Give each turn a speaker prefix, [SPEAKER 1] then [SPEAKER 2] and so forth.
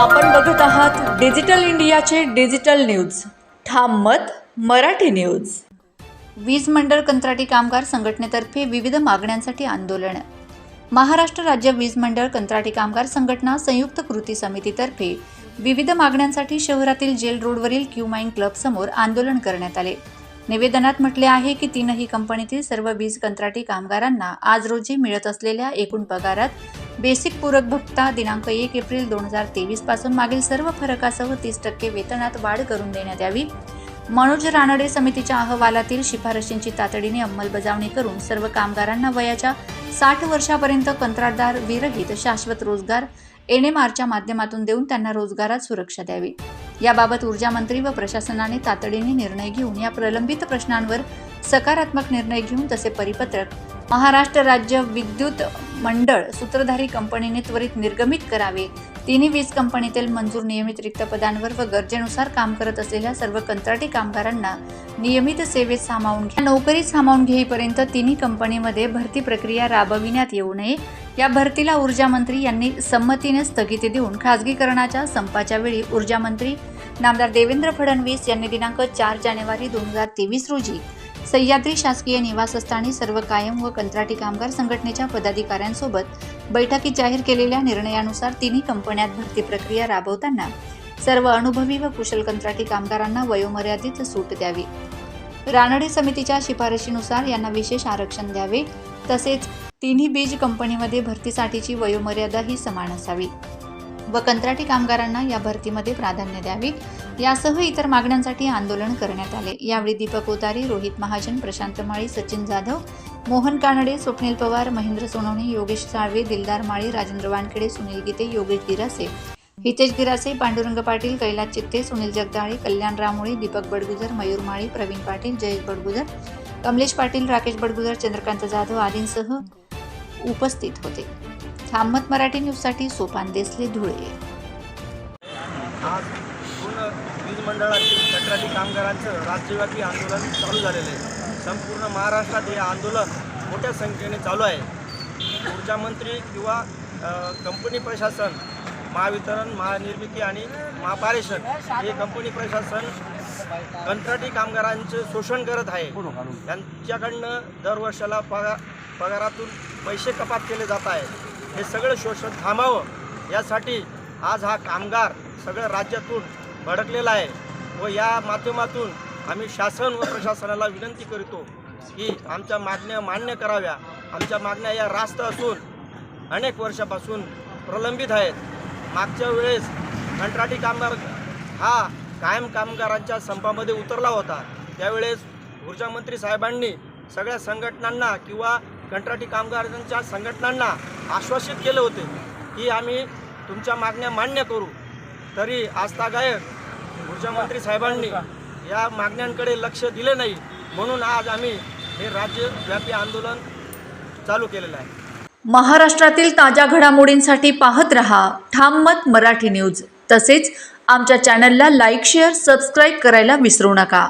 [SPEAKER 1] आपण बघत आहात डिजिटल इंडियाचे डिजिटल न्यूज. ठाम मत मराठी न्यूज.
[SPEAKER 2] वीज मंडळ कंत्राटी कामगार संघटनेतर्फे विविध मागण्यांसाठी आंदोलन. महाराष्ट्र राज्य वीज मंडळ कंत्राटी कामगार संघटना संयुक्त कृती समितीतर्फे विविध मागण्यांसाठी शहरातील जेल रोडवरील क्यू माइन क्लब समोर आंदोलन करण्यात आले. निवेदनात म्हटले आहे की तीनही कंपनीतील सर्व वीज कंत्राटी कामगारांना आज रोजी मिळत असलेल्या एकूण पगारात बेसिक पूरक भत्ता दिनांक एक एप्रिल दोन हजार तेवीसपासून मागील सर्व फरकासह तीस टक्के वेतनात वाढ करून देण्यात यावी. मनोज रानडे समितीच्या अहवालातील शिफारशींची तातडीने अंमलबजावणी करून सर्व कामगारांना वयाच्या साठ वर्षापर्यंत कंत्राटदार विरहित शाश्वत रोजगार एन एम आरच्या माध्यमातून देऊन त्यांना रोजगारात सुरक्षा द्यावी. याबाबत ऊर्जा मंत्री व प्रशासनाने तातडीने निर्णय घेऊन या प्रलंबित प्रश्नांवर सकारात्मक निर्णय घेऊन तसे परिपत्रक महाराष्ट्र राज्य विद्युत मंडळ सूत्रधारी कंपनीने त्वरित निर्गमित करावे. तिन्ही वीज कंपनीतील मंजूर नियमित रिक्त पदांवर व गरजेनुसार काम करत असलेल्या सर्व कंत्राटी कामगारांना नियमित सेवेत सामावून घ्या. नोकरीत सामावून घेईपर्यंत तिन्ही कंपनीमध्ये भरती प्रक्रिया राबविण्यात येऊ नये. या भरतीला ऊर्जा मंत्री यांनी संमतीने स्थगिती देऊन खासगीकरणाच्या संपाच्या वेळी ऊर्जा मंत्री नामदार देवेंद्र फडणवीस यांनी दिनांक चार जानेवारी दोन हजार तेवीस रोजी सह्याद्री शासकीय निवासस्थानी सर्व कायम व कंत्राटी कामगार संघटनेच्या पदाधिकाऱ्यांसोबत बैठकीत जाहीर केलेल्या निर्णयानुसार तिन्ही कंपन्यात भरती प्रक्रिया राबवताना सर्व अनुभवी व कुशल कंत्राटी कामगारांना वयोमर्यादित सूट द्यावी. रानडे समितीच्या शिफारशीनुसार यांना विशेष आरक्षण द्यावे तसेच तिन्ही बीज कंपनीमध्ये भरतीसाठीची वयोमर्यादा ही समान असावी. व कंत्राटी कामगारांना या भरतीमध्ये प्राधान्य द्यावे. यासह इतर मागण्यांसाठी आंदोलन करण्यात आले. यावेळी दीपक ओतारी रोहित महाजन प्रशांत माळी सचिन जाधव मोहन कानडे स्वप्नील पवार महेंद्र सोनवणे योगेश साळवे दिलदार माळी राजेंद्र वानखेडे सुनील गीते योगेश गिरासे हितेश गिरासे पांडुरंग पाटील कैलास चित्ते सुनील जगदाळे कल्याण रामोळे दीपक बडगुजर मयूर माळी प्रवीण पाटील जयेश बडगुजर कमलेश पाटील राकेश बडगुजर चंद्रकांत जाधव आदींसह उपस्थित होते. थांबत मराठी न्यूजसाठी सोपान देसले धुळे.
[SPEAKER 3] आज पूर्ण वीज मंडळातील कंत्राटी कामगारांचं राज्यव्यापी आंदोलन चालू झालेलं आहे. संपूर्ण महाराष्ट्रात हे आंदोलन मोठ्या संख्येने चालू आहे. ऊर्जा मंत्री किंवा कंपनी प्रशासन महावितरण महानिर्मिती आणि महापारेषण हे कंपनी प्रशासन कंत्राटी कामगारांचे शोषण करत आहे. त्यांच्याकडनं दरवर्षाला पगार पगारातून पैसे कपात केले जात आहे हे सगळं शोषण थांबावं. यासाठी आज हा कामगार सगळं राज्यातून भडकलेला आहे व या माध्यमातून आम्ही शासन व प्रशासनाला विनंती करतो की आमच्या मागण्या मान्य कराव्या. आमच्या मागण्या या रास्त असून अनेक वर्षापासून प्रलंबित आहेत. मागच्या वेळेस कंत्राटी कामगार हा कायम कामगारांच्या संपामध्ये उतरला होता. त्यावेळेस ऊर्जामंत्री साहेबांनी सगळ्या संघटनांना किंवा कंत्राटी कामगारांच्या संघटनांना आश्वासित केले होते की आम्ही तुमच्या मागण्या मान्य करू. तरी आस्थागायक ऊर्जामंत्री साहेबांनी या मागण्यांकडे लक्ष दिले नाही. म्हणून आज आम्ही हे राज्यव्यापी आंदोलन चालू केलेलं आहे.
[SPEAKER 1] महाराष्ट्रातील ताज्या घडामोडींसाठी पाहत रहा ठाम मत मराठी न्यूज. तसेच आमच्या चॅनलला लाईक शेअर सबस्क्राईब करायला विसरू नका.